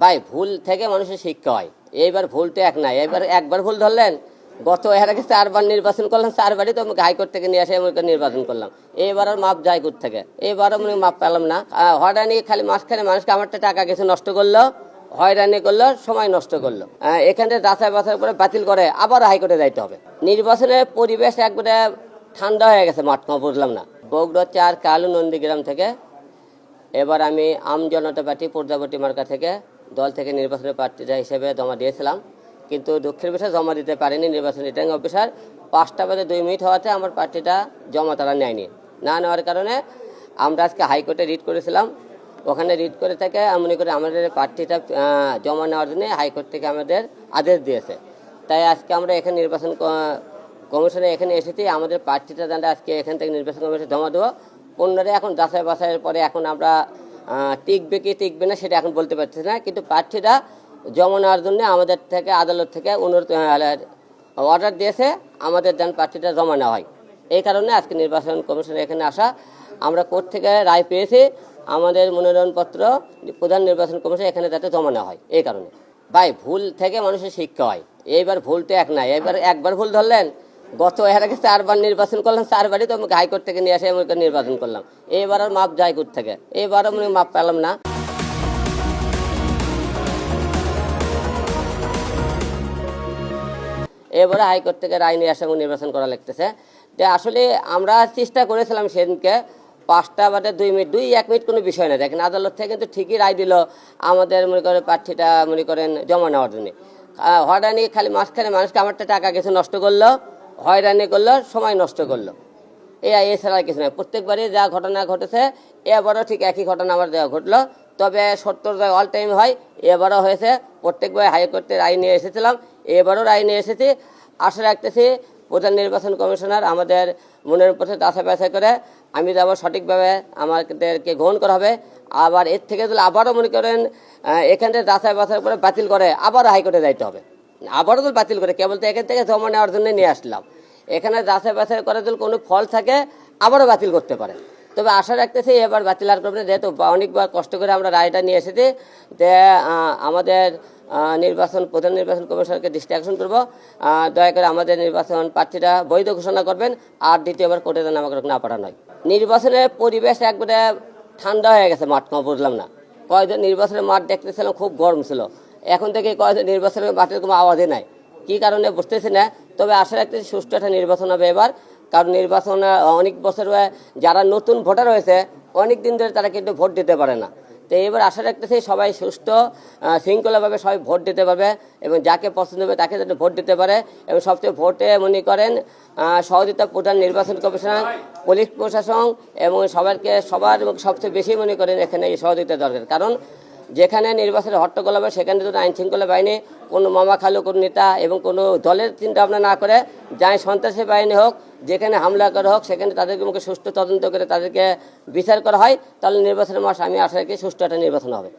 ভাই, ভুল থেকে মানুষের শিক্ষা হয়। এইবার ভুল তো এক নাই। এবার একবার ভুল ধরলেন, গত এর আগে চারবার নির্বাচন করলাম, চারবারই তো আমাকে হাইকোর্ট থেকে নিয়ে আসে আমাকে নির্বাচন করলাম। এইবার আর মাপ যায় কোর্ট থেকে? এইবারও মানে মাপ পেলাম না। হয়রানি খালি মাঝখানে মানুষকে আমারটা টাকা কিছু নষ্ট করল, হয়রানি করল, সময় নষ্ট করল। এখানে যাচাই বাছাই করে বাতিল করে আবার হাইকোর্টে যাইতে হবে। নির্বাচনের পরিবেশ একবারে ঠান্ডা হয়ে গেছে, মাঠ বুঝলাম না। বগুড়া চার কালু নন্দীগ্রাম থেকে এবার আমি আম জনতা পার্টি পর্যাবর্তী মার্কা থেকে দল থেকে নির্বাচনের প্রার্থীরা হিসেবে জমা দিয়েছিলাম, কিন্তু দুঃখের বিষয়ে, জমা দিতে পারেনি নির্বাচন রিটার্নিং অফিসার পাঁচটা বাজে দুই মিনিট হওয়াতে আমার প্রার্থীটা জমা তারা নেয়নি। না নেওয়ার কারণে আমরা আজকে হাইকোর্টে রিট করেছিলাম। ওখানে রিট করে থেকে মনে করি আমাদের প্রার্থীটা জমা নেওয়ার জন্য হাইকোর্ট থেকে আমাদের আদেশ দিয়েছে। তাই আজকে আমরা এখানে নির্বাচন কমিশনে এখানে এসেছি। আমাদের প্রার্থীটা আজকে এখান থেকে নির্বাচন কমিশনে জমা দেবো। অন্যরা এখন যাচাই বাছাইয়ের পরে এখন আমরা টিকবে কি টিকবে না সেটা এখন বলতে পারছি না। কিন্তু প্রার্থীরা জমা নেওয়ার জন্য আমাদের থেকে, আদালত থেকে অনুরোধ অর্ডার দিয়েছে। আমাদের যেন প্রার্থীটা জমা নেওয়া হয়। এই কারণে আজকে নির্বাচন কমিশনে এখানে আসা। আমরা কোর্ট থেকে রায় পেয়েছি। আমাদের মনোনয়নপত্র প্রধান নির্বাচন কমিশন এখানে যাতে জমা নেওয়া হয়। এই কারণে। ভাই, ভুল থেকে মানুষের শিক্ষা হয়। এইবার ভুল তো এক নাই। এবার একবার ভুল ধরলেন গত এর আগে চারবার নির্বাচন করলাম চারবারই তো আমাকে হাইকোর্ট থেকে নিয়ে আসে আমাকে নির্বাচন করলাম। এইবার আর মাপ যায় কোর্ট থেকে? এইবারও মানে মাপ পেলাম না। এবারে হাইকোর্ট থেকে রায় নিয়ে আসে নির্বাচন করা লাগতেছে। যে আসলে আমরা চেষ্টা করেছিলাম সেদিনকে পাঁচটা বাদে দুই মিনিট দুই এক মিনিট কোনো বিষয় না। দেখেন আদালত থেকে কিন্তু ঠিকই রায় দিল আমাদের মনে করেন প্রার্থীটা মনে করেন জমা নেওয়ার জন্য। আহ, হয়রানি খালি মাঝখানে মানুষকে আমারটা টাকা কিছু নষ্ট করল। হয়রানি করল, সময় নষ্ট করল। এই এছাড়া কিছু নয় প্রত্যেকবারই যা ঘটনা ঘটেছে, এবারও ঠিক একই ঘটনা আমার দেওয়া ঘটলো। তবে সত্তর অল টাইম হয় এবারও হয়েছে। প্রত্যেকবার হাইকোর্টে রায় নিয়ে এসেছিলাম। এবারও রায় নিয়ে এসেছি। আশা রাখতেছি প্রধান নির্বাচন কমিশনার আমাদের মনের পথে যাচাই বাছাই করে আমি যাব সঠিকভাবে আমাদেরকে গ্রহণ করা হবে। আবার এর থেকে যদি আবারও মনে করেন এখান থেকে যাচাই বাছাই করে বাতিল করে আবার হাইকোর্টে যাইতে হবে। আবারও তো বাতিল করে, কেবল তো এখান থেকে জমা নেওয়ার জন্য নিয়ে আসলাম। এখানে যাচাই বাছাই করে যদি কোনো ফল থাকে, আবারও বাতিল করতে পারে। তবে আশা রাখতেছি এবার বাতিল আর করবে যেহেতু অনেকবার কষ্ট করে আমরা রায়টা নিয়ে এসেছি যে আমাদের নির্বাচন, প্রধান নির্বাচন কমিশনকে দৃষ্টি আকর্ষণ করব দয়া করে আমাদের নির্বাচন প্রার্থীরা বৈধ ঘোষণা করবেন, আর দ্বিতীয়বার কোর্টে যেন আমাকে না পাঠানো হয় নির্বাচনের পরিবেশ একবারে ঠান্ডা হয়ে গেছে মাঠ বুঝলাম না। কয়েকদিন নির্বাচনের মাঠ দেখতেছিলাম, খুব গরম ছিল। এখন থেকে নির্বাচনের মাঠের কোনো আওয়াজই নাই। কি কারণে বুঝতেছি না, তবে আশা রাখতেছি সুষ্ঠু একটা নির্বাচন হবে এবার। কারণ নির্বাচন অনেক বছর যারা নতুন ভোটার হয়েছে অনেক দিন ধরে তারা কিন্তু ভোট দিতে পারে না। তো এবার আশা রাখতেছি সবাই সুষ্ঠু শৃঙ্খলাভাবে সবাই ভোট দিতে পারবে এবং যাকে পছন্দ হবে তাকে যাতে ভোট দিতে পারে এবং সবচেয়ে ভোটে মনে করেন সহযোগিতা প্রধান নির্বাচন কমিশনার, পুলিশ প্রশাসন এবং সবাইকে সবার সবচেয়ে বেশি মনে করেন এখানে এই সহযোগিতা দরকার। কারণ যেখানে নির্বাচনের হট্টগোল হবে, সেখানে যদি আইন শৃঙ্খলা বাহিনী কোনো মামা খালু কোনো নেতা এবং কোনো দলের চিন্তা ভাবনা না করে, যাই সন্ত্রাসী বাহিনী হোক, যেখানে হামলা করা হোক, সেখানে তাদেরকে মুখে সুষ্ঠু তদন্ত করে তাদেরকে বিচার করা হয়, তাহলে নির্বাচনের মাস আমি আশা রাখি সুষ্ঠু একটা নির্বাচন হবে।